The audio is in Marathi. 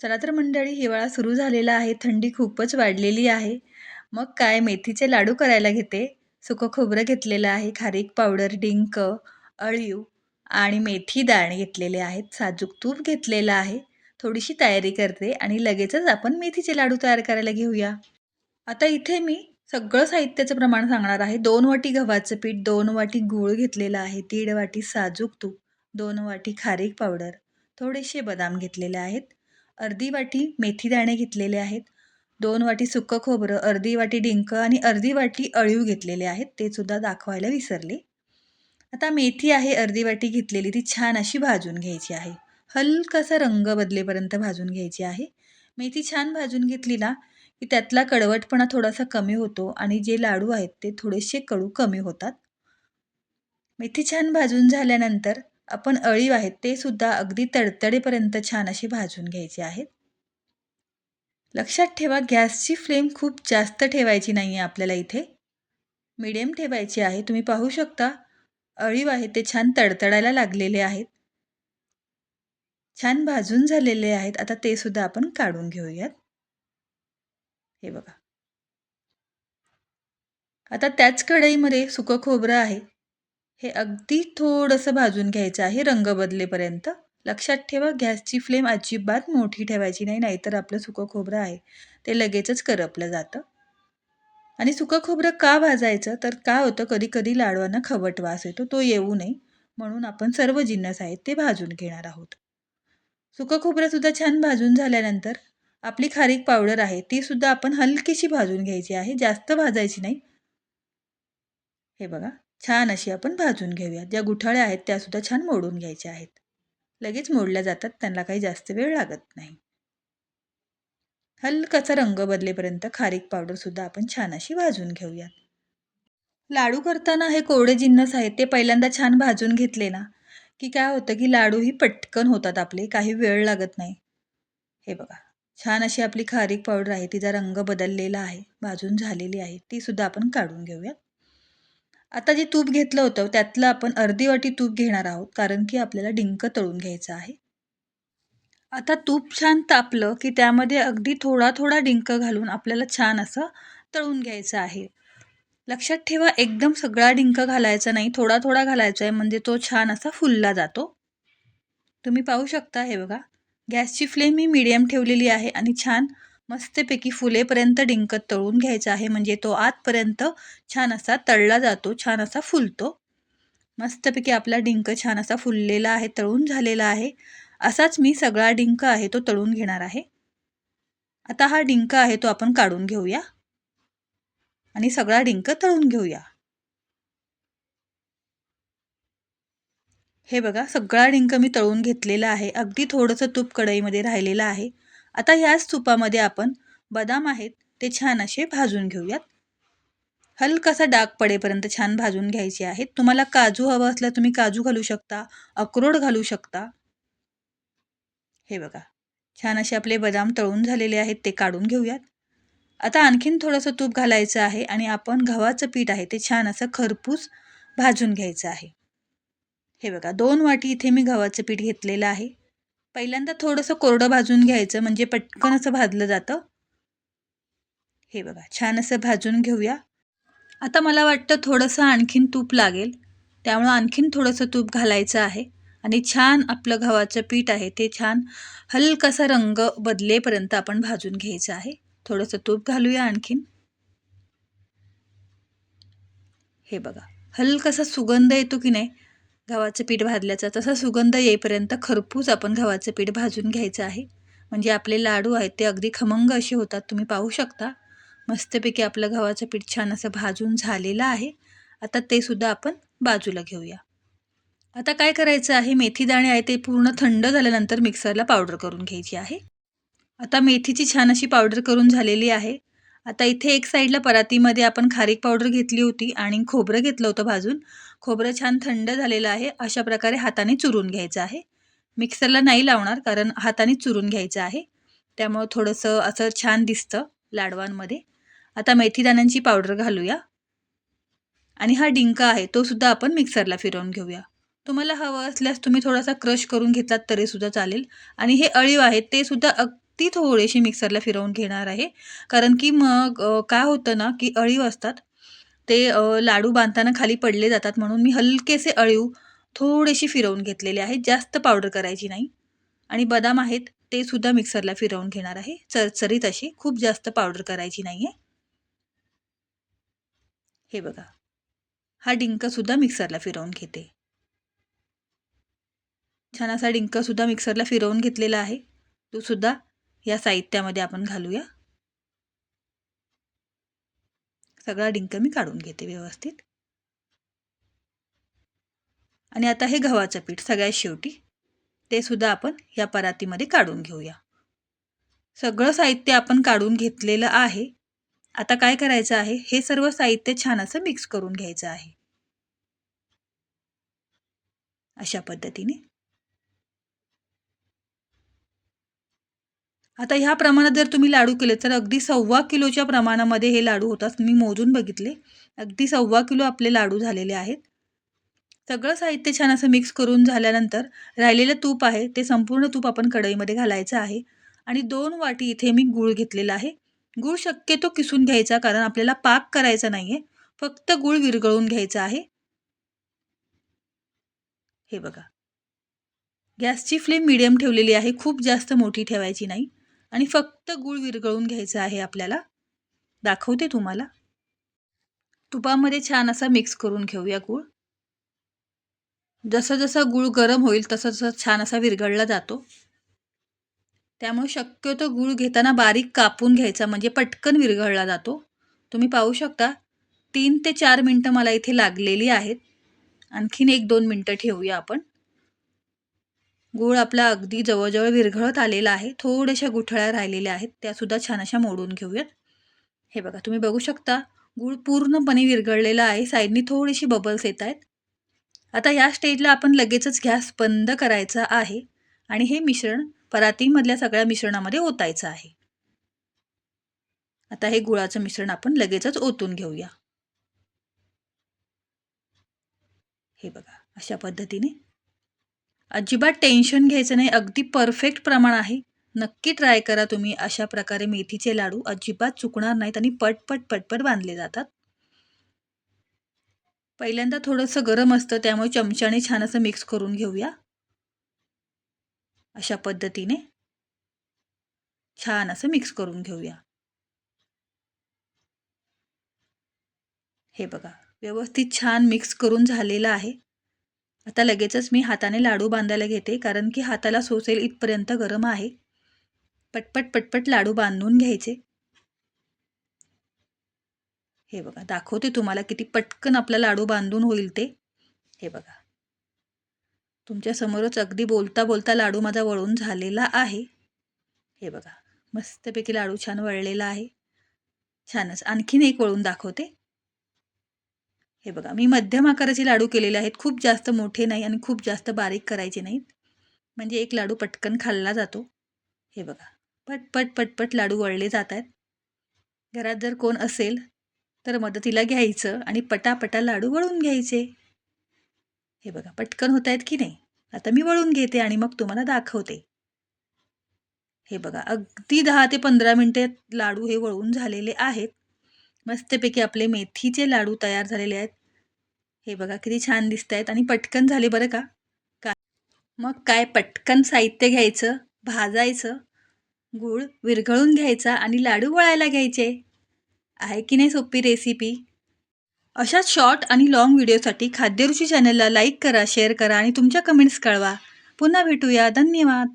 चला तर मंडळी हिवाळा सुरू झालेला आहे. थंडी खूपच वाढलेली आहे. मग काय मेथीचे लाडू करायला घेते. सुकं खोबरं घेतलेलं आहे. खारीक पावडर डिंक अळीव आणि मेथी दाणे घेतलेले आहेत. साजूक तूप घेतलेलं आहे. थोडीशी तयारी करते आणि लगेचच आपण मेथीचे लाडू तयार करायला घेऊया. आता इथे मी सगळं साहित्याचं प्रमाण सांगणार आहे. दोन वाटी गव्हाचं पीठ दोन वाटी गूळ घेतलेला आहे. दीड वाटी साजूक तूप दोन वाटी खारीक पावडर थोडेसे बदाम घेतलेले आहेत. अर्धी वाटी मेथी दाणे घेतलेले आहेत. दोन वाटी सुकं खोबरं अर्धी वाटी डिंक आणि अर्धी वाटी अळीव घेतलेले आहेत. ते सुद्धा दाखवायला विसरले. आता मेथी आहे अर्धी वाटी घेतलेली. ती छान अशी भाजून घ्यायची आहे. हलकासा रंग बदलेपर्यंत भाजून घ्यायची आहे. मेथी छान भाजून घेतली ना की त्यातला कडवटपणा थोडासा कमी होतो आणि जे लाडू आहेत ते थोडेसे कडू कमी होतात. मेथी छान भाजून झाल्यानंतर आपण अळीव आहेत ते सुद्धा अगदी तडतडेपर्यंत छान असे भाजून घ्यायचे आहेत. लक्षात ठेवा गॅसची फ्लेम खूप जास्त ठेवायची नाही आहे आपल्याला इथे. मिडियम ठेवायची आहे. तुम्ही पाहू शकता अळीव आहे ते छान तडतडायला लागलेले आहेत. छान भाजून झालेले आहेत. आता ते सुद्धा आपण काढून घेऊयात. हे बघा. आता त्याच कढईमध्ये सुकं खोबरं आहे. हे अगदी थोडंसं भाजून घ्यायचं आहे रंग बदलेपर्यंत. लक्षात ठेवा गॅसची फ्लेम अजिबात मोठी ठेवायची नाही नाहीतर आपलं सुकं खोबरं आहे. ते लगेचच करपलं जातं. आणि सुकं खोबरं का भाजायचं? तर काय होतं? कधी कधी लाडवांना खवट वास येतो तो येऊ नये. म्हणून आपण सर्व जिन्नस आहेत ते भाजून घेणार आहोत. सुकं खोबरंसुद्धा छान भाजून झाल्यानंतर आपली खारीक पावडर आहे ती सुद्धा आपण हलकीशी भाजून घ्यायची आहे. जास्त भाजायची नाही. हे बघा. छान अशी आपण भाजून घेऊयात. ज्या गुठाळ्या आहेत त्यासुद्धा छान मोडून घ्यायच्या आहेत. लगेच मोडल्या जातात त्यांना काही जास्त वेळ लागत नाही. हलकाचा रंग बदलेपर्यंत खारीक पावडरसुद्धा आपण छान अशी भाजून घेऊयात. लाडू करताना हे कोरडे जिन्नस आहेत ते पहिल्यांदा छान भाजून घेतले ना की काय होतं की लाडू ही पटकन होतात आपले काही वेळ लागत नाही. हे बघा छान अशी आपली खारीक पावडर आहे तिचा रंग बदललेला आहे भाजून झालेली आहे ती सुद्धा आपण काढून घेऊयात. आता जे तूप घेतलं होतं त्यातलं आपण अर्धी वाटी तूप घेणार आहोत कारण की आपल्याला डिंक तळून घ्यायचं आहे. आता तूप छान तापलं की त्यामध्ये अगदी थोडा थोडा डिंक घालून आपल्याला छान असं तळून घ्यायचं आहे. लक्षात ठेवा एकदम सगळा डिंक घालायचा नाही थोडा थोडा घालायचा आहे म्हणजे तो छान असा फुलला जातो. तुम्ही पाहू शकता हे बघा. गॅसची फ्लेम मी मीडियम ठेवलेली आहे आणि छान मस्तपैकी फुलेपर्यंत डिंक तळून घ्यायचा आहे. म्हणजे तो आतपर्यंत छान असा तळला जातो छान असा फुलतो. मस्तपैकी आपला डिंक छान असा फुललेला आहे तळून झालेला आहे. असाच मी सगळा डिंक आहे तो तळून घेणार आहे. आता हा डिंक आहे तो आपण काढून घेऊया. आणि सगळा डिंक तळून घेऊया. हे बघा सगळा डिंक मी तळून घेतलेला आहे. अगदी थोडंसं तूप कढईमध्ये राहिलेलं आहे. आता याच तुपामध्ये आपण बदाम आहेत ते छान असे भाजून घेऊयात. हलकासा डाग पडेपर्यंत छान भाजून घ्यायचे आहेत. तुम्हाला काजू हवं असलं तुम्ही काजू घालू शकता अक्रोड घालू शकता. हे बघा छान असे आपले बदाम तळून झालेले आहेत ते काढून घेऊयात. आता आणखीन थोडंसं तूप घालायचं आहे आणि आपण गव्हाचं पीठ आहे ते छान असं खरपूस भाजून घ्यायचं आहे. हे बघा दोन वाटी इथे मी गव्हाचं पीठ घेतलेलं आहे. पहिल्यांदा थोडंसं कोरडं भाजून घ्यायचं म्हणजे पटकन असं भाजलं जातं. हे बघा छान असं भाजून घेऊया. आता मला वाटतं थोडंसं आणखीन तूप लागेल. त्यामुळं आणखीन थोडंसं तूप घालायचं आहे. आणि छान आपलं गव्हाचं पीठ आहे ते छान हलकासा रंग बदलेपर्यंत आपण भाजून घ्यायचं आहे. थोडंसं तूप घालूया आणखीन. हे बघा हलकासा सुगंध येतो की नाही गव्हाचं पीठ भाजल्याचा तसा सुगंध येईपर्यंत खरपूस आपण गव्हाचं पीठ भाजून घ्यायचं आहे. म्हणजे आपले लाडू आहेत ते अगदी खमंग असे होतात तुम्ही पाहू शकता. मस्तपैकी आपलं गव्हाचं पीठ छान असं भाजून झालेलं आहे. आता ते सुद्धा आपण बाजूला घेऊया. आता काय करायचं आहे? मेथी दाणे आहे ते पूर्ण थंड झाल्यानंतर मिक्सरला पावडर करून घ्यायची आहे. आता मेथीची छान अशी पावडर करून झालेली आहे. आता इथे एक साईडला परातीमध्ये आपण खारीक पावडर घेतली होती आणि खोबरं घेतलं होतं भाजून. खोबरं छान थंड झालेलं आहे. अशा प्रकारे हाताने चुरून घ्यायचं आहे. मिक्सरला नाही लावणार कारण हाताने चुरून घ्यायचं आहे. त्यामुळं थोडंसं असं छान दिसतं लाडवांमध्ये. आता मेथी दाण्यांची पावडर घालूया. आणि हा डिंक आहे तो सुद्धा आपण मिक्सरला फिरवून घेऊया. तुम्हाला हवं असल्यास तुम्ही थोडासा क्रश करून घेतलात तरीसुद्धा चालेल. आणि हे अळीव आहेत ते सुद्धा ती थोडीशी मिक्सरला फिरवून घेणार आहे. कारण की मग काय होतं ना की अळीव असतात. ते लाडू बांधताना खाली पडले जातात म्हणून मी हलकेसे अळीव थोडेसे फिरवून घेतलेले आहेत. जास्त पावडर करायची नाही. आणि बदाम आहेत ते सुद्धा मिक्सरला फिरवून घेणार आहे. चरचरीत अशी खूप जास्त पावडर करायची नाही आहे हे बघा. हा डिंक सुद्धा मिक्सरला फिरवून घेते. छान असा डिंक सुद्धा मिक्सरला फिरवून घेतलेला आहे. तो सुद्धा या साहित्यामध्ये आपण घालूया. सगळा डिंक मी काढून घेते व्यवस्थित. आणि आता हे गव्हाचं पीठ सगळ्यात शेवटी ते सुद्धा आपण या परातीमध्ये काढून घेऊया. सगळं साहित्य आपण काढून घेतलेलं आहे. आता काय करायचं आहे? हे सर्व साहित्य छान असं मिक्स करून घ्यायचं आहे. अशा पद्धतीने आता ह्या प्रमाणात जर तुम्ही लाडू केले तर अगदी सव्वा किलोच्या प्रमाणामध्ये हे लाडू होतात. मी मोजून बघितले. अगदी सव्वा किलो आपले लाडू झालेले आहेत. सगळं साहित्य छान असं मिक्स करून झाल्यानंतर राहिलेलं तूप आहे ते संपूर्ण तूप आपण कढईमध्ये घालायचं आहे. आणि दोन वाटी इथे मी गूळ घेतलेला आहे. गूळ शक्यतो किसून घ्यायचा कारण आपल्याला पाक करायचा नाही आहे फक्त गूळ विरघळून घ्यायचा आहे. हे बघा. गॅसची फ्लेम मिडियम ठेवलेली आहे. खूप जास्त मोठी ठेवायची नाही. आणि फक्त गूळ विरघळून घ्यायचा आहे आपल्याला. दाखवते तुम्हाला. तुपामध्ये छान असा मिक्स करून घेऊया गूळ. जसं जसं गूळ गरम होईल तसं तसं छान असा विरघळला जातो. त्यामुळे शक्यतो गूळ घेताना बारीक कापून घ्यायचा म्हणजे पटकन विरघळला जातो. तुम्ही पाहू शकता तीन ते चार मिनटं मला इथे लागलेली आहेत. आणखीन एक दोन मिनटं ठेवूया आपण. गूळ आपला अगदी जवळजवळ विरघळत आलेला आहे. थोड्याशा गुठळ्या राहिलेल्या आहेत. त्यासुद्धा छान अशा मोडून घेऊयात. हे बघा तुम्ही बघू शकता. गूळ पूर्णपणे विरघळलेला आहे. साईडनी थोडीशी बबल्स येत आहेत. आता या स्टेजला आपण लगेचच गॅस बंद करायचा आहे आणि हे मिश्रण परातीमधल्या सगळ्या मिश्रणामध्ये ओतायचं आहे. आता हे गुळाचं मिश्रण आपण लगेचच ओतून घेऊया. हे बघा अशा पद्धतीने अजिबात टेन्शन घ्यायचं नाही. अगदी परफेक्ट प्रमाण आहे. नक्की ट्राय करा तुम्ही. अशा प्रकारे मेथीचे लाडू अजिबात चुकणार नाहीत आणि पटपट पटपट बांधले जातात. पहिल्यांदा थोडंसं गरम असतं. त्यामुळे चमच्याने छान असं मिक्स करून घेऊया. अशा पद्धतीने छान असं मिक्स करून घेऊया. हे बघा. व्यवस्थित छान मिक्स करून झालेलं आहे. आता लगेचच मी हाताने लाडू बांधायला घेते कारण की हाताला सोसेल इथपर्यंत गरम आहे. पटपट पटपट लाडू बांधून घ्यायचे. हे बघा दाखवते तुम्हाला किती पटकन आपला लाडू बांधून होईल ते. हे बघा. तुमच्या समोरच अगदी बोलता बोलता लाडू माझा वळून झालेला आहे. हे बघा मस्तपैकी लाडू छान वळलेला आहे. छानच आणखीन एक वळून दाखवते. हे बघा मी मध्यम आकाराचे लाडू केलेले आहेत. खूप जास्त मोठे नाही आणि खूप जास्त बारीक करायचे नाहीत. म्हणजे एक लाडू पटकन खाल्ला जातो. हे बघा पटपट पटपट लाडू वळले जात आहेत. घरात जर कोण असेल तर मदतीला घ्यायचं आणि पटापटा लाडू वळून घ्यायचे. हे बघा पटकन होत आहेत की नाही? आता मी वळून घेते आणि मग तुम्हाला दाखवते. हे बघा अगदी दहा ते पंधरा मिनटे लाडू हे वळून झालेले आहेत. मस्तपैकी आपले मेथीचे लाडू तयार झालेले आहेत. हे बघा किती छान दिसत आहेत आणि पटकन झाले बरं का? का मग काय पटकन साहित्य घ्यायचं भाजायचं गूळ विरघळून घ्यायचा आणि लाडू वळायला घ्यायचे? आहे की नाही सोपी रेसिपी अशाच शॉर्ट आणि लाँग व्हिडिओसाठी खाद्यरुची चॅनलला लाईक करा शेअर करा आणि तुमच्या कमेंट्स कळवा. पुन्हा भेटूया. धन्यवाद!